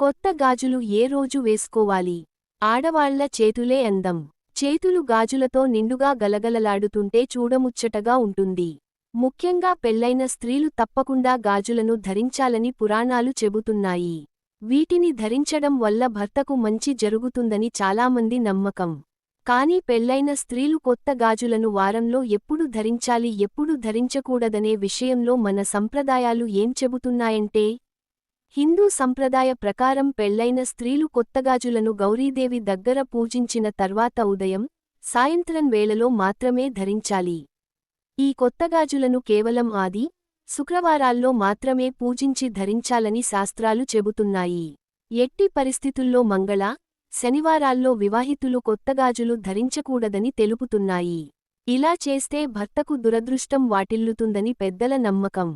కొత్త గాజులు ఏ రోజు వేసుకోవాలి? ఆడవాళ్ళ చేతులే అందం. చేతులు గాజులతో నిండుగా గలగలలాడుతుంటే చూడముచ్చటగా ఉంటుంది. ముఖ్యంగా పెళ్ళైన స్త్రీలు తప్పకుండా గాజులను ధరించాలని పురాణాలు చెబుతున్నాయి. వీటిని ధరించడం వల్ల భర్తకు మంచి జరుగుతుందని చాలామంది నమ్మకం. కానీ పెళ్ళైన స్త్రీలు కొత్త గాజులను వారంలో ఎప్పుడు ధరించాలి ఎప్పుడు ధరించకూడదనే విషయంలో మన సంప్రదాయాలు ఏం చెబుతున్నాయంటే హిందూ సంప్రదాయ ప్రకారం పెళ్ళైన స్త్రీలు కొత్తగాజులను గౌరీదేవి దగ్గర పూజించిన తర్వాత ఉదయం సాయంత్రం వేళలో మాత్రమే ధరించాలి. ఈ కొత్తగాజులను కేవలం ఆది శుక్రవారాల్లో మాత్రమే పూజించి ధరించాలని శాస్త్రాలు చెబుతున్నాయి. ఎట్టి పరిస్థితుల్లో మంగళ శనివారాల్లో వివాహితులు కొత్తగాజులు ధరించకూడదని తెలుపుతున్నాయి. ఇలా చేస్తే భర్తకు దురదృష్టం వాటిల్లుతుందని పెద్దల నమ్మకం.